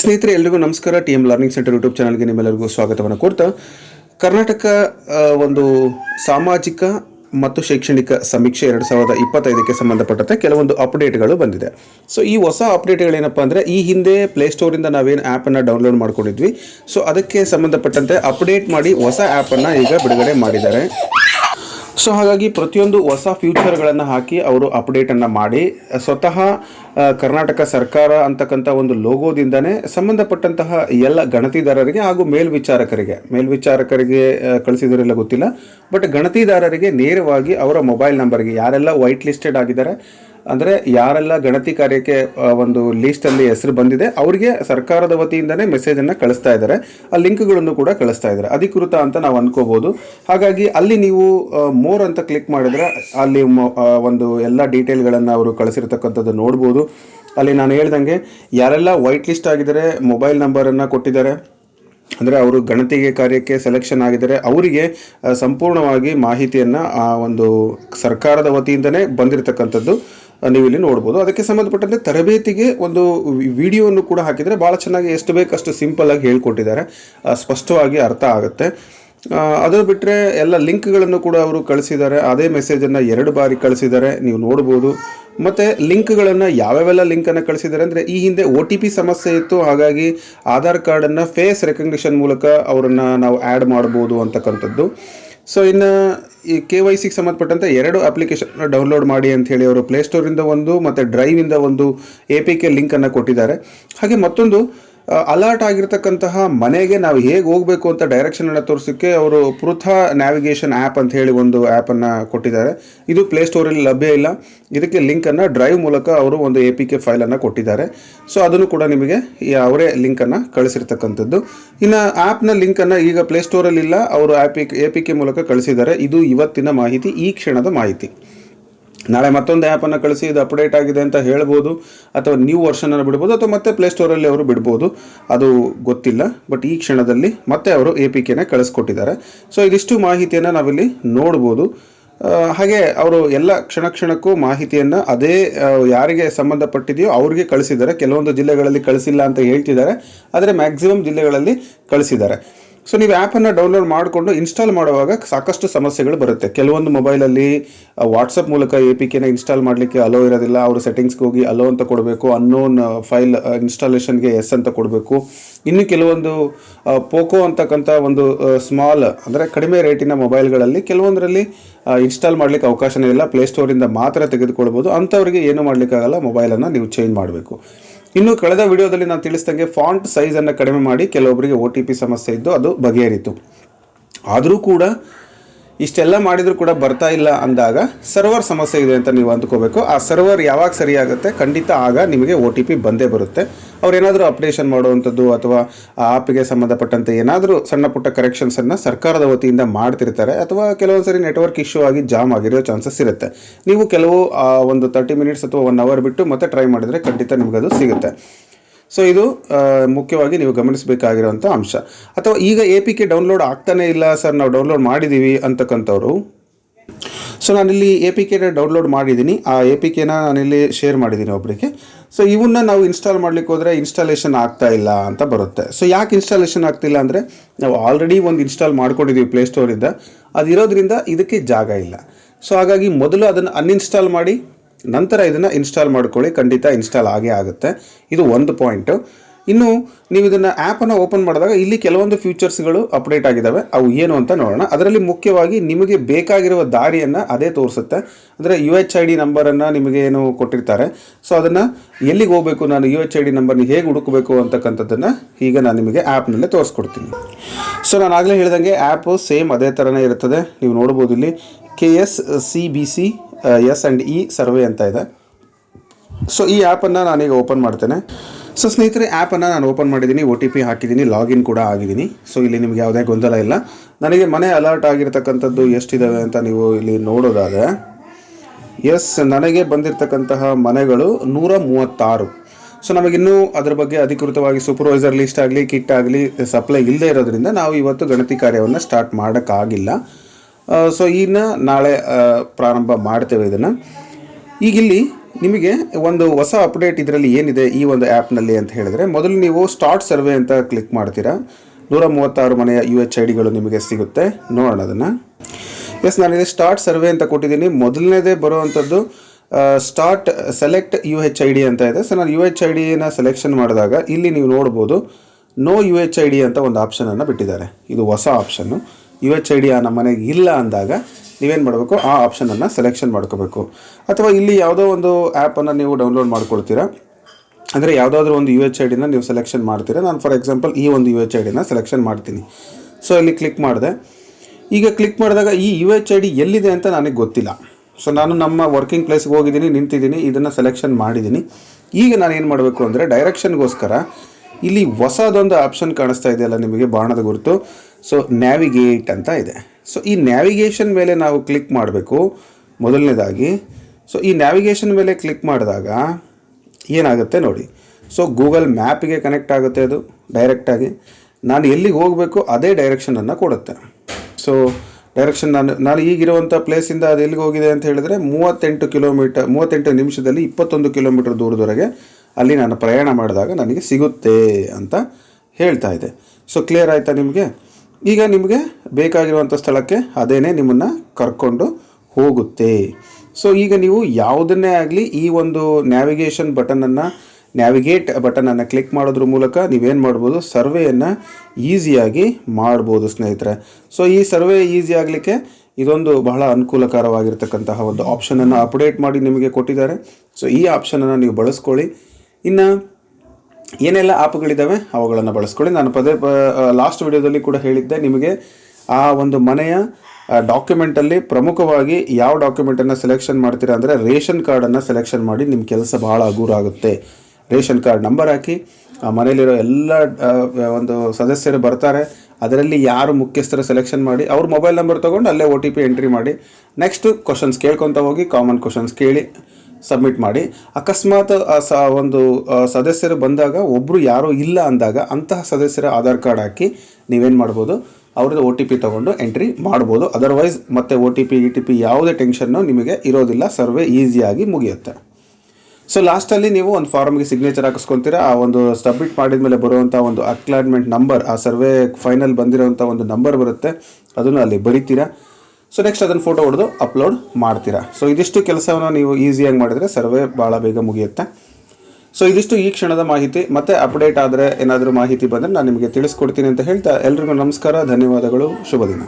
ಸ್ನೇಹಿತರೆ, ಎಲ್ರಿಗೂ ನಮಸ್ಕಾರ. T M learning centre YouTube ಚಾನಲ್ಗೆ ನಿಮ್ಮೆಲ್ಲರಿಗೂ ಸ್ವಾಗತವನ್ನು ಕೊಡ್ತಾ ಕರ್ನಾಟಕ ಒಂದು ಸಾಮಾಜಿಕ ಮತ್ತು ಶೈಕ್ಷಣಿಕ ಸಮೀಕ್ಷೆ ಎರಡು ಸಾವಿರದ ಇಪ್ಪತ್ತೈದಕ್ಕೆ ಸಂಬಂಧಪಟ್ಟಂತೆ ಕೆಲವೊಂದು ಅಪ್ಡೇಟ್ಗಳು ಬಂದಿದೆ. ಸೊ ಈ ಹೊಸ ಅಪ್ಡೇಟ್ಗಳೇನಪ್ಪ ಅಂದರೆ, ಈ ಹಿಂದೆ ಪ್ಲೇಸ್ಟೋರಿಂದ ನಾವೇನು ಆ್ಯಪನ್ನು ಡೌನ್ಲೋಡ್ ಮಾಡ್ಕೊಂಡಿದ್ವಿ. ಸೊ ಅದಕ್ಕೆ ಸಂಬಂಧಪಟ್ಟಂತೆ ಅಪ್ಡೇಟ್ ಮಾಡಿ ಹೊಸ ಆ್ಯಪನ್ನು ಈಗ ಬಿಡುಗಡೆ ಮಾಡಿದ್ದಾರೆ. ಸೊ ಹಾಗಾಗಿ ಪ್ರತಿಯೊಂದು ಹೊಸ ಫ್ಯೂಚರ್ಗಳನ್ನು ಹಾಕಿ ಅವರು ಅಪ್ಡೇಟನ್ನು ಮಾಡಿ, ಸ್ವತಃ ಕರ್ನಾಟಕ ಸರ್ಕಾರ ಅಂತಕ್ಕಂಥ ಒಂದು ಲೋಗೋದಿಂದನೇ ಸಂಬಂಧಪಟ್ಟಂತಹ ಎಲ್ಲ ಗಣತಿದಾರರಿಗೆ ಹಾಗೂ ಮೇಲ್ವಿಚಾರಕರಿಗೆ ಮೇಲ್ವಿಚಾರಕರಿಗೆ ಕಳಿಸಿದರೆಲ್ಲ ಗೊತ್ತಿಲ್ಲ ಬಟ್ ಗಣತಿದಾರರಿಗೆ ನೇರವಾಗಿ ಅವರ ಮೊಬೈಲ್ ನಂಬರ್ಗೆ ಯಾರೆಲ್ಲ ವೈಟ್ ಲಿಸ್ಟೆಡ್ ಆಗಿದ್ದಾರೆ ಅಂದರೆ ಯಾರೆಲ್ಲ ಗಣತಿ ಕಾರ್ಯಕ್ಕೆ ಒಂದು ಲೀಸ್ಟಲ್ಲಿ ಹೆಸರು ಬಂದಿದೆ, ಅವರಿಗೆ ಸರ್ಕಾರದ ವತಿಯಿಂದನೇ ಮೆಸೇಜನ್ನು ಕಳಿಸ್ತಾ ಇದ್ದಾರೆ. ಆ ಲಿಂಕ್ಗಳನ್ನು ಕೂಡ ಕಳಿಸ್ತಾ ಇದ್ದಾರೆ. ಅಧಿಕೃತ ಅಂತ ನಾವು ಅನ್ಕೋಬಹುದು ಹಾಗಾಗಿ ಅಲ್ಲಿ ನೀವು ಮೋರ್ ಅಂತ ಕ್ಲಿಕ್ ಮಾಡಿದ್ರೆ ಅಲ್ಲಿ ಒಂದು ಎಲ್ಲ ಡೀಟೇಲ್ಗಳನ್ನು ಅವರು ಕಳಿಸಿರ್ತಕ್ಕಂಥದ್ದು ನೋಡ್ಬೋದು. ಅಲ್ಲಿ ನಾನು ಹೇಳ್ದಂಗೆ, ಯಾರೆಲ್ಲ ವೈಟ್ ಲಿಸ್ಟ್ ಆಗಿದ್ದಾರೆ ಮೊಬೈಲ್ ನಂಬರನ್ನು ಕೊಟ್ಟಿದ್ದಾರೆ, ಅಂದರೆ ಅವರು ಗಣತಿಗೆ ಕಾರ್ಯಕ್ಕೆ ಸೆಲೆಕ್ಷನ್ ಆಗಿದ್ದಾರೆ, ಅವರಿಗೆ ಸಂಪೂರ್ಣವಾಗಿ ಮಾಹಿತಿಯನ್ನು ಆ ಒಂದು ಸರ್ಕಾರದ ವತಿಯಿಂದನೇ ಬಂದಿರತಕ್ಕಂಥದ್ದು. ನೀವು ಇಲ್ಲಿ ನೋಡ್ಬೋದು. ಅದಕ್ಕೆ ಸಂಬಂಧಪಟ್ಟಂತೆ ತರಬೇತಿಗೆ ಒಂದು ವಿಡಿಯೋವನ್ನು ಕೂಡ ಹಾಕಿದರೆ ಭಾಳ ಚೆನ್ನಾಗಿ ಎಷ್ಟು ಬೇಕಷ್ಟು ಸಿಂಪಲ್ ಆಗಿ ಹೇಳ್ಕೊಟ್ಟಿದ್ದಾರೆ. ಸ್ಪಷ್ಟವಾಗಿ ಅರ್ಥ ಆಗುತ್ತೆ. ಅದು ಬಿಟ್ಟರೆ ಎಲ್ಲ ಲಿಂಕ್ಗಳನ್ನು ಕೂಡ ಅವರು ಕಳಿಸಿದ್ದಾರೆ. ಅದೇ ಮೆಸೇಜನ್ನು ಎರಡು ಬಾರಿ ಕಳಿಸಿದ್ದಾರೆ. ನೀವು ನೋಡ್ಬೋದು. ಮತ್ತು ಲಿಂಕ್ಗಳನ್ನು ಯಾವ್ಯಾವೆಲ್ಲ ಲಿಂಕನ್ನು ಕಳಿಸಿದ್ದಾರೆ ಅಂದರೆ, ಈ ಹಿಂದೆ ಒ ಟಿ ಪಿ ಸಮಸ್ಯೆ ಇತ್ತು. ಹಾಗಾಗಿ ಆಧಾರ್ ಕಾರ್ಡನ್ನು ಫೇಸ್ ರೆಕಗ್ನಿಷನ್ ಮೂಲಕ ಅವರನ್ನು ನಾವು ಆ್ಯಡ್ ಮಾಡ್ಬೋದು ಅಂತಕ್ಕಂಥದ್ದು. ಸೊ ಇನ್ನು ಈ ಕೆ ವೈ ಸಿಗೆ ಸಂಬಂಧಪಟ್ಟಂತೆ ಎರಡು ಅಪ್ಲಿಕೇಶನ್ ಡೌನ್ಲೋಡ್ ಮಾಡಿ ಅಂತ ಹೇಳಿ ಅವರು ಪ್ಲೇಸ್ಟೋರಿಂದ ಒಂದು ಮತ್ತು ಡ್ರೈವಿಂದ ಒಂದು ಎ ಪಿ ಕೆ ಲಿಂಕನ್ನು ಕೊಟ್ಟಿದ್ದಾರೆ. ಹಾಗೆ ಮತ್ತೊಂದು ಅಲರ್ಟ್ ಆಗಿರ್ತಕ್ಕಂತಹ ಮನೆಗೆ ನಾವು ಹೇಗೆ ಹೋಗಬೇಕು ಅಂತ ಡೈರೆಕ್ಷನನ್ನು ತೋರಿಸೋಕ್ಕೆ ಅವರು ಪೃಥ ನ್ಯಾವಿಗೇಷನ್ ಆ್ಯಪ್ ಅಂತ ಹೇಳಿ ಒಂದು ಆ್ಯಪನ್ನು ಕೊಟ್ಟಿದ್ದಾರೆ. ಇದು ಪ್ಲೇ ಪ್ಲೇಸ್ಟೋರಲ್ಲಿ ಲಭ್ಯ ಇಲ್ಲ. ಇದಕ್ಕೆ ಲಿಂಕನ್ನು ಡ್ರೈವ್ ಮೂಲಕ ಅವರು ಒಂದು ಎ ಪಿ ಕೆ ಫೈಲನ್ನು ಕೊಟ್ಟಿದ್ದಾರೆ. ಸೊ ಅದನ್ನು ಕೂಡ ನಿಮಗೆ ಅವರೇ ಲಿಂಕನ್ನು ಕಳಿಸಿರ್ತಕ್ಕಂಥದ್ದು. ಇನ್ನು ಆ್ಯಪ್ನ ಲಿಂಕನ್ನು ಈಗ ಪ್ಲೇಸ್ಟೋರಲ್ಲಿ ಇಲ್ಲ. ಅವರು ಆ್ಯಪ್ ಎ ಪಿ ಕೆ ಮೂಲಕ ಕಳಿಸಿದ್ದಾರೆ. ಇದು ಇವತ್ತಿನ ಮಾಹಿತಿ, ಈ ಕ್ಷಣದ ಮಾಹಿತಿ. ನಾಳೆ ಮತ್ತೊಂದು ಆ್ಯಪನ್ನು ಕಳಿಸಿ, ಇದು ಅಪ್ಡೇಟ್ ಆಗಿದೆ ಅಂತ ಹೇಳ್ಬೋದು, ಅಥವಾ ನ್ಯೂ ವರ್ಷನನ್ನು ಬಿಡ್ಬೋದು, ಅಥವಾ ಮತ್ತೆ ಪ್ಲೇಸ್ಟೋರಲ್ಲಿ ಅವರು ಬಿಡ್ಬೋದು, ಅದು ಗೊತ್ತಿಲ್ಲ ಬಟ್ ಈ ಕ್ಷಣದಲ್ಲಿ ಮತ್ತೆ ಅವರು ಎ ಪಿ ಕೆನ ಕಳಿಸ್ಕೊಟ್ಟಿದ್ದಾರೆ. ಸೊ ಇದಿಷ್ಟು ಮಾಹಿತಿಯನ್ನು ನಾವಿಲ್ಲಿ ನೋಡ್ಬೋದು. ಹಾಗೆ ಅವರು ಎಲ್ಲ ಕ್ಷಣ ಕ್ಷಣಕ್ಕೂ ಮಾಹಿತಿಯನ್ನು ಅದೇ ಯಾರಿಗೆ ಸಂಬಂಧಪಟ್ಟಿದೆಯೋ ಅವ್ರಿಗೆ ಕಳಿಸಿದ್ದಾರೆ. ಕೆಲವೊಂದು ಜಿಲ್ಲೆಗಳಲ್ಲಿ ಕಳಿಸಿಲ್ಲ ಅಂತ ಹೇಳ್ತಿದ್ದಾರೆ, ಆದರೆ ಮ್ಯಾಕ್ಸಿಮಮ್ ಜಿಲ್ಲೆಗಳಲ್ಲಿ ಕಳಿಸಿದ್ದಾರೆ. ಸೊ ನೀವು ಆ್ಯಪನ್ನು ಡೌನ್ಲೋಡ್ ಮಾಡಿಕೊಂಡು ಇನ್ಸ್ಟಾಲ್ ಮಾಡುವಾಗ ಸಾಕಷ್ಟು ಸಮಸ್ಯೆಗಳು ಬರುತ್ತೆ. ಕೆಲವೊಂದು ಮೊಬೈಲಲ್ಲಿ ವಾಟ್ಸಪ್ ಮೂಲಕ ಎ ಪಿ ಕೆನ ಇನ್ಸ್ಟಾಲ್ ಮಾಡಲಿಕ್ಕೆ ಅಲೋ ಇರೋದಿಲ್ಲ. ಅವರು ಸೆಟ್ಟಿಂಗ್ಸ್ಗೆ ಹೋಗಿ ಅಲೋ ಅಂತ ಕೊಡಬೇಕು. ಅನ್ನೋನ್ ಫೈಲ್ ಇನ್ಸ್ಟಾಲೇಷನ್ಗೆ ಎಸ್ ಅಂತ ಕೊಡಬೇಕು. ಇನ್ನು ಕೆಲವೊಂದು ಪೋಕೋ ಅಂತಕ್ಕಂಥ ಒಂದು ಸ್ಮಾಲ್ ಅಂದರೆ ಕಡಿಮೆ ರೇಟಿನ ಮೊಬೈಲ್ಗಳಲ್ಲಿ ಕೆಲವೊಂದರಲ್ಲಿ ಇನ್ಸ್ಟಾಲ್ ಮಾಡಲಿಕ್ಕೆ ಅವಕಾಶನೇ ಇಲ್ಲ. ಪ್ಲೇಸ್ಟೋರಿಂದ ಮಾತ್ರ ತೆಗೆದುಕೊಳ್ಬೋದು. ಅಂಥವರಿಗೆ ಏನು ಮಾಡಲಿಕ್ಕಾಗಲ್ಲ? ಮೊಬೈಲನ್ನು ನೀವು ಚೇಂಜ್ ಮಾಡಬೇಕು. ಇನ್ನು ಕಳೆದ ವಿಡಿಯೋದಲ್ಲಿ ನಾನು ತಿಳಿಸಿದಂಗೆ ಫಾಂಟ್ ಸೈಜನ್ನು ಕಡಿಮೆ ಮಾಡಿ ಕೆಲವೊಬ್ಬರಿಗೆ ಒ ಟಿ ಪಿ ಸಮಸ್ಯೆ ಇದ್ದು ಅದು ಬಗೆಹರಿತು. ಆದರೂ ಕೂಡ ಇಷ್ಟೆಲ್ಲ ಮಾಡಿದರೂ ಕೂಡ ಬರ್ತಾ ಇಲ್ಲ ಅಂದಾಗ ಸರ್ವರ್ ಸಮಸ್ಯೆ ಇದೆ ಅಂತ ನೀವು ಅಂದ್ಕೋಬೇಕು. ಆ ಸರ್ವರ್ ಯಾವಾಗ ಸರಿಯಾಗುತ್ತೆ ಖಂಡಿತ ಆಗ ನಿಮಗೆ ಒ ಟಿ ಪಿ ಬಂದೇ ಬರುತ್ತೆ. ಅವರೇನಾದರೂ ಅಪ್ಡೇಷನ್ ಮಾಡುವಂಥದ್ದು ಅಥವಾ ಆ ಆ್ಯಪ್ಗೆ ಸಂಬಂಧಪಟ್ಟಂತೆ ಏನಾದರೂ ಸಣ್ಣ ಪುಟ್ಟ ಕರೆಕ್ಷನ್ಸನ್ನು ಸರ್ಕಾರದ ವತಿಯಿಂದ ಮಾಡ್ತಿರ್ತಾರೆ ಅಥವಾ ಕೆಲವೊಂದು ಸರಿ ನೆಟ್ವರ್ಕ್ ಇಶ್ಯೂ ಆಗಿ ಜಾಮ್ ಆಗಿರೋ ಚಾನ್ಸಸ್ ಇರುತ್ತೆ. ನೀವು ಕೆಲವು ಒಂದು ತರ್ಟಿ ಮಿನಿಟ್ಸ್ ಅಥವಾ ಒನ್ ಅವರ್ ಬಿಟ್ಟು ಮತ್ತೆ ಟ್ರೈ ಮಾಡಿದರೆ ಖಂಡಿತ ನಿಮಗದು ಸಿಗುತ್ತೆ. ಸೊ ಇದು ಮುಖ್ಯವಾಗಿ ನೀವು ಗಮನಿಸಬೇಕಾಗಿರುವಂಥ ಅಂಶ. ಅಥವಾ ಈಗ ಎ ಪಿ ಕೆ ಡೌನ್ಲೋಡ್ ಆಗ್ತಾನೆ ಇಲ್ಲ ಸರ್ ನಾವು ಡೌನ್ಲೋಡ್ ಮಾಡಿದ್ದೀವಿ ಅಂತಕ್ಕಂಥವ್ರು. ಸೊ ನಾನಿಲ್ಲಿ ಎ ಪಿ ಕೆನ ಡೌನ್ಲೋಡ್ ಮಾಡಿದ್ದೀನಿ. ಆ ಎ ಪಿ ಕೆನ ನಾನಿಲ್ಲಿ ಶೇರ್ ಮಾಡಿದ್ದೀನಿ ಒಬ್ಬರಿಗೆ ಸೊ ಇವನ್ನ ನಾವು ಇನ್ಸ್ಟಾಲ್ ಮಾಡ್ಲಿಕ್ಕೆ ಹೋದರೆ ಇನ್ಸ್ಟಾಲೇಷನ್ ಆಗ್ತಾ ಇಲ್ಲ ಅಂತ ಬರುತ್ತೆ. ಸೊ ಯಾಕೆ ಇನ್ಸ್ಟಾಲೇಷನ್ ಆಗ್ತಿಲ್ಲ ಅಂದರೆ, ನಾವು ಆಲ್ರೆಡಿ ಒಂದು ಇನ್ಸ್ಟಾಲ್ ಮಾಡ್ಕೊಂಡಿದ್ದೀವಿ ಪ್ಲೇಸ್ಟೋರಿಂದ ಅದಿರೋದ್ರಿಂದ ಇದಕ್ಕೆ ಜಾಗ ಇಲ್ಲ. ಸೊ ಹಾಗಾಗಿ ಮೊದಲು ಅದನ್ನು ಅನ್ಇನ್ಸ್ಟಾಲ್ ಮಾಡಿ ನಂತರ ಇದನ್ನು ಇನ್ಸ್ಟಾಲ್ ಮಾಡ್ಕೊಳ್ಳಿ. ಖಂಡಿತ ಇನ್ಸ್ಟಾಲ್ ಆಗೇ ಆಗುತ್ತೆ. ಇದು ಒಂದು ಪಾಯಿಂಟು ಇನ್ನು ನೀವು ಇದನ್ನು ಆ್ಯಪನ್ನು ಓಪನ್ ಮಾಡಿದಾಗ ಇಲ್ಲಿ ಕೆಲವೊಂದು ಫ್ಯೂಚರ್ಸ್ಗಳು ಅಪ್ಡೇಟ್ ಆಗಿದ್ದಾವೆ ಅವು ಏನು ಅಂತ ನೋಡೋಣ. ಅದರಲ್ಲಿ ಮುಖ್ಯವಾಗಿ ನಿಮಗೆ ಬೇಕಾಗಿರುವ ದಾರಿಯನ್ನು ಅದೇ ತೋರಿಸುತ್ತೆ. ಅಂದರೆ ಯು ಎಚ್ ಐ ಡಿ ನಂಬರನ್ನು ನಿಮಗೆ ಏನು ಕೊಟ್ಟಿರ್ತಾರೆ. ಸೊ ಅದನ್ನು ಎಲ್ಲಿಗೆ ಹೋಗಬೇಕು? ನಾನು ಯು ಎಚ್ ಐ ಡಿ ನಂಬರ್ನ ಹೇಗೆ ಹುಡುಕಬೇಕು ಅಂತಕ್ಕಂಥದ್ದನ್ನು ಈಗ ನಾನು ನಿಮಗೆ ಆ್ಯಪ್ನಲ್ಲೇ ತೋರಿಸ್ಕೊಡ್ತೀನಿ. ಸೊ ನಾನು ಆಗಲೇ ಹೇಳಿದಂಗೆ ಆ್ಯಪು ಸೇಮ್ ಅದೇ ಥರನೇ ಇರ್ತದೆ ನೀವು ನೋಡ್ಬೋದು ಇಲ್ಲಿ K S C B C S and E survey ಅಂತ ಇದೆ. ಸೊ ಈ ಆ್ಯಪನ್ನು ನಾನೀಗ ಓಪನ್ ಮಾಡ್ತೇನೆ. ಸೊ ಸ್ನೇಹಿತರೆ ಆ್ಯಪನ್ನು ನಾನು ಓಪನ್ ಮಾಡಿದ್ದೀನಿ ಒ ಟಿ ಪಿ ಹಾಕಿದ್ದೀನಿ ಲಾಗಿನ್ ಕೂಡ ಆಗಿದ್ದೀನಿ. ಸೊ ಇಲ್ಲಿ ನಿಮಗೆ ಯಾವುದೇ ಗೊಂದಲ ಇಲ್ಲ. ನನಗೆ ಮನೆ ಅಲರ್ಟ್ ಆಗಿರ್ತಕ್ಕಂಥದ್ದು ಎಷ್ಟಿದ್ದಾವೆ ಅಂತ ನೀವು ಇಲ್ಲಿ ನೋಡೋದಾದರೆ ಎಸ್ ನನಗೆ ಬಂದಿರತಕ್ಕಂತಹ ಮನೆಗಳು ನೂರ ಮೂವತ್ತಾರು. ಸೊ ನಮಗಿನ್ನೂ ಅದರ ಬಗ್ಗೆ ಅಧಿಕೃತವಾಗಿ ಸೂಪರ್ವೈಸರ್ ಲಿಸ್ಟ್ ಆಗಲಿ ಕಿಟ್ ಆಗಲಿ ಸಪ್ಲೈ ಇಲ್ಲದೆ ಇರೋದ್ರಿಂದ ನಾವು ಇವತ್ತು ಗಣತಿ ಕಾರ್ಯವನ್ನು ಸ್ಟಾರ್ಟ್ ಮಾಡೋಕ್ಕಾಗಿಲ್ಲ. ಸೊ ಇನ್ನು ನಾಳೆ ಪ್ರಾರಂಭ ಮಾಡ್ತೇವೆ ಇದನ್ನು. ಈಗಿಲ್ಲಿ ನಿಮಗೆ ಒಂದು ಹೊಸ ಅಪ್ಡೇಟ್ ಇದರಲ್ಲಿ ಏನಿದೆ ಈ ಒಂದು ಆ್ಯಪ್ನಲ್ಲಿ ಅಂತ ಹೇಳಿದ್ರೆ, ಮೊದಲು ನೀವು ಸ್ಟಾರ್ಟ್ ಸರ್ವೆ ಅಂತ ಕ್ಲಿಕ್ ಮಾಡ್ತೀರಾ. ನೂರ ಮೂವತ್ತಾರು ಮನೆಯ ಯು ಎಚ್ ಐ ಡಿಗಳು ನಿಮಗೆ ಸಿಗುತ್ತೆ. ನೋಡೋಣ ಅದನ್ನು. ಎಸ್ ನಾನಿದೆ ಸ್ಟಾರ್ಟ್ ಸರ್ವೆ ಅಂತ ಕೊಟ್ಟಿದ್ದೀನಿ. ಮೊದಲನೇದೇ ಬರುವಂಥದ್ದು start select U H I D ಅಂತ ಇದೆ. ಸೊ ನಾನು ಯು ಎಚ್ ಐ ಡಿನ ಸೆಲೆಕ್ಷನ್ ಮಾಡಿದಾಗ ಇಲ್ಲಿ ನೀವು ನೋಡ್ಬೋದು no U H I D ಅಂತ ಒಂದು ಆಪ್ಷನನ್ನು ಬಿಟ್ಟಿದ್ದಾರೆ. ಇದು ಹೊಸ option U H I D ನಮ್ಮ ಮನೆಗೆ ಇಲ್ಲ ಅಂದಾಗ ನೀವೇನು ಮಾಡಬೇಕು? ಆ ಆಪ್ಷನನ್ನು ಸೆಲೆಕ್ಷನ್ ಮಾಡ್ಕೋಬೇಕು. ಅಥವಾ ಇಲ್ಲಿ ಯಾವುದೋ ಒಂದು ಆ್ಯಪನ್ನು ನೀವು ಡೌನ್ಲೋಡ್ ಮಾಡ್ಕೊಳ್ತೀರಾ? ಅಂದರೆ ಯಾವುದಾದ್ರೂ ಒಂದು ಯು ಎಚ್ ಐ ಡಿನ ನೀವು ಸೆಲೆಕ್ಷನ್ ಮಾಡ್ತೀರಾ? ನಾನು ಫಾರ್ ಎಕ್ಸಾಂಪಲ್ ಈ ಒಂದು ಯು ಎಚ್ ಐ ಡಿನ ಸೆಲೆಕ್ಷನ್ ಮಾಡ್ತೀನಿ. ಸೊ ಇಲ್ಲಿ ಕ್ಲಿಕ್ ಮಾಡಿದೆ. ಈಗ ಕ್ಲಿಕ್ ಮಾಡಿದಾಗ ಈ ಯು ಎಚ್ ಐ ಡಿ ಎಲ್ಲಿದೆ ಅಂತ ನನಗೆ ಗೊತ್ತಿಲ್ಲ. ಸೊ ನಾನು ನಮ್ಮ ವರ್ಕಿಂಗ್ ಪ್ಲೇಸ್ಗೆ ಹೋಗಿದ್ದೀನಿ, ನಿಂತಿದ್ದೀನಿ, ಇದನ್ನು ಸೆಲೆಕ್ಷನ್ ಮಾಡಿದ್ದೀನಿ. ಈಗ ನಾನು ಏನು ಮಾಡಬೇಕು ಅಂದರೆ ಡೈರೆಕ್ಷನ್ಗೋಸ್ಕರ ಇಲ್ಲಿ ಹೊಸದೊಂದು ಆಪ್ಷನ್ ಕಾಣಿಸ್ತಾ ಇದೆಯಲ್ಲ ನಿಮಗೆ ಬಾಣದ ಗುರುತು. ಸೊ ನ್ಯಾವಿಗೇಟ್ ಅಂತ ಇದೆ. ಸೊ ಈ ನ್ಯಾವಿಗೇಷನ್ ಮೇಲೆ ನಾವು ಕ್ಲಿಕ್ ಮಾಡಬೇಕು. ಮೊದಲನೇದಾಗಿ ಸೊ ಈ ನ್ಯಾವಿಗೇಷನ್ ಮೇಲೆ ಕ್ಲಿಕ್ ಮಾಡಿದಾಗ ಏನಾಗುತ್ತೆ ನೋಡಿ. ಸೊ ಗೂಗಲ್ ಮ್ಯಾಪಿಗೆ ಕನೆಕ್ಟ್ ಆಗುತ್ತೆ ಅದು ಡೈರೆಕ್ಟಾಗಿ ನಾನು ಎಲ್ಲಿಗೆ ಹೋಗಬೇಕು ಅದೇ ಡೈರೆಕ್ಷನನ್ನು ಕೊಡುತ್ತೆ. ಸೊ ಡೈರೆಕ್ಷನ್ ನಾನು ನಾನು ಈಗಿರುವಂಥ ಪ್ಲೇಸಿಂದ ಅದು ಎಲ್ಲಿಗೆ ಹೋಗಿದೆ ಅಂತ ಹೇಳಿದ್ರೆ ಮೂವತ್ತೆಂಟು ಕಿಲೋಮೀಟರ್ ಮೂವತ್ತೆಂಟು ನಿಮಿಷದಲ್ಲಿ ಇಪ್ಪತ್ತೊಂದು ಕಿಲೋಮೀಟರ್ ದೂರದವರೆಗೆ ಅಲ್ಲಿ ನಾನು ಪ್ರಯಾಣ ಮಾಡಿದಾಗ ನನಗೆ ಸಿಗುತ್ತೆ ಅಂತ ಹೇಳ್ತಾ ಇದೆ. ಸೊ ಕ್ಲಿಯರ್ ಆಯಿತಾ ನಿಮಗೆ? ಈಗ ನಿಮಗೆ ಬೇಕಾಗಿರುವಂಥ ಸ್ಥಳಕ್ಕೆ ಅದೇನೇ ನಿಮ್ಮನ್ನು ಕರ್ಕೊಂಡು ಹೋಗುತ್ತೆ. ಸೊ ಈಗ ನೀವು ಯಾವುದನ್ನೇ ಆಗಲಿ ಈ ಒಂದು ನ್ಯಾವಿಗೇಷನ್ ಬಟನನ್ನು ನ್ಯಾವಿಗೇಟ್ ಬಟನನ್ನು ಕ್ಲಿಕ್ ಮಾಡೋದ್ರ ಮೂಲಕ ನೀವೇನು ಮಾಡ್ಬೋದು? ಸರ್ವೆಯನ್ನು ಈಸಿಯಾಗಿ ಮಾಡ್ಬೋದು ಸ್ನೇಹಿತರೆ. ಸೊ ಈ ಸರ್ವೆ ಈಸಿ ಆಗಲಿಕ್ಕೆ ಇದೊಂದು ಬಹಳ ಅನುಕೂಲಕರವಾಗಿರ್ತಕ್ಕಂತಹ ಒಂದು ಆಪ್ಷನನ್ನು ಅಪ್ಡೇಟ್ ಮಾಡಿ ನಿಮಗೆ ಕೊಟ್ಟಿದ್ದಾರೆ. ಸೊ ಈ ಆಪ್ಷನನ್ನು ನೀವು ಬಳಸ್ಕೊಳ್ಳಿ. ಇನ್ನು ಏನೆಲ್ಲ ಆ್ಯಪ್ಗಳಿದ್ದಾವೆ ಅವುಗಳನ್ನು ಬಳಸ್ಕೊಳ್ಳಿ. ನಾನು ಪದೇ ಲಾಸ್ಟ್ ವಿಡಿಯೋದಲ್ಲಿ ಕೂಡ ಹೇಳಿದ್ದೆ, ನಿಮಗೆ ಆ ಒಂದು ಮನೆಯ ಡಾಕ್ಯುಮೆಂಟಲ್ಲಿ ಪ್ರಮುಖವಾಗಿ ಯಾವ ಡಾಕ್ಯುಮೆಂಟನ್ನು ಸೆಲೆಕ್ಷನ್ ಮಾಡ್ತೀರಾ ಅಂದರೆ ರೇಷನ್ ಕಾರ್ಡನ್ನು ಸೆಲೆಕ್ಷನ್ ಮಾಡಿ ನಿಮ್ಮ ಕೆಲಸ ಭಾಳ ಹಗೂರ ಆಗುತ್ತೆ. ರೇಷನ್ ಕಾರ್ಡ್ ನಂಬರ್ ಹಾಕಿ, ಆ, ಮನೆಯಲ್ಲಿರೋ ಎಲ್ಲ ಒಂದು ಸದಸ್ಯರು ಬರ್ತಾರೆ. ಅದರಲ್ಲಿ ಯಾರು ಮುಖ್ಯಸ್ಥರ ಸೆಲೆಕ್ಷನ್ ಮಾಡಿ, ಅವ್ರ ಮೊಬೈಲ್ ನಂಬರ್ ತೊಗೊಂಡು ಅಲ್ಲೇ ಒ ಟಿ ಪಿ ಎಂಟ್ರಿ ಮಾಡಿ ನೆಕ್ಸ್ಟು ಕ್ವಶನ್ಸ್ ಕೇಳ್ಕೊತ ಹೋಗಿ ಕಾಮನ್ ಕ್ವಶನ್ಸ್ ಕೇಳಿ ಸಬ್ಮಿಟ್ ಮಾಡಿ. ಅಕಸ್ಮಾತ್ ಸ, ಒಂದು ಸದಸ್ಯರು ಬಂದಾಗ ಒಬ್ಬರು ಯಾರೂ ಇಲ್ಲ ಅಂದಾಗ ಅಂತಹ ಸದಸ್ಯರ ಆಧಾರ್ ಕಾರ್ಡ್ ಹಾಕಿ ನೀವೇನು ಮಾಡ್ಬೋದು? ಅವ್ರದ್ದು ಒ ಟಿ ಪಿ ತೊಗೊಂಡು ಎಂಟ್ರಿ ಮಾಡ್ಬೋದು. ಅದರ್ವೈಸ್ ಮತ್ತೆ O T P E T P ಯಾವುದೇ ಟೆನ್ಷನ್ನು ನಿಮಗೆ ಇರೋದಿಲ್ಲ. ಸರ್ವೆ ಈಸಿಯಾಗಿ ಮುಗಿಯುತ್ತೆ. ಸೊ ಲಾಸ್ಟಲ್ಲಿ ನೀವು ಒಂದು ಫಾರ್ಮ್ಗೆ ಸಿಗ್ನೇಚರ್ ಹಾಕಿಸ್ಕೊತೀರಾ? ಆ ಒಂದು ಸಬ್ಮಿಟ್ ಮಾಡಿದ ಮೇಲೆ ಬರುವಂಥ ಒಂದು ಅಕ್ಲೈನ್ಮೆಂಟ್ ನಂಬರ್ ಆ ಸರ್ವೆ ಫೈನಲ್ ಬಂದಿರೋವಂಥ ಒಂದು ನಂಬರ್ ಬರುತ್ತೆ. ಅದನ್ನು ಅಲ್ಲಿ ಬರಿತೀರಾ? ಸೊ ನೆಕ್ಸ್ಟ್ ಅದನ್ನು ಫೋಟೋ ಹೊಡೆದು ಅಪ್ಲೋಡ್ ಮಾಡ್ತೀರಾ. ಸೊ ಇದಿಷ್ಟು ಕೆಲಸವನ್ನು ನೀವು ಈಸಿಯಾಗಿ ಮಾಡಿದರೆ ಸರ್ವೆ ಭಾಳ ಬೇಗ ಮುಗಿಯುತ್ತೆ. ಸೊ ಇದಿಷ್ಟು ಈ ಕ್ಷಣದ ಮಾಹಿತಿ. ಮತ್ತೆ ಅಪ್ಡೇಟ್ ಆದರೆ ಏನಾದರೂ ಮಾಹಿತಿ ಬಂದರೆ ನಾನು ನಿಮಗೆ ತಿಳಿಸ್ಕೊಡ್ತೀನಿ ಅಂತ ಹೇಳ್ತಾ ಎಲ್ರಿಗೂ ನಮಸ್ಕಾರ, ಧನ್ಯವಾದಗಳು, ಶುಭ ದಿನ.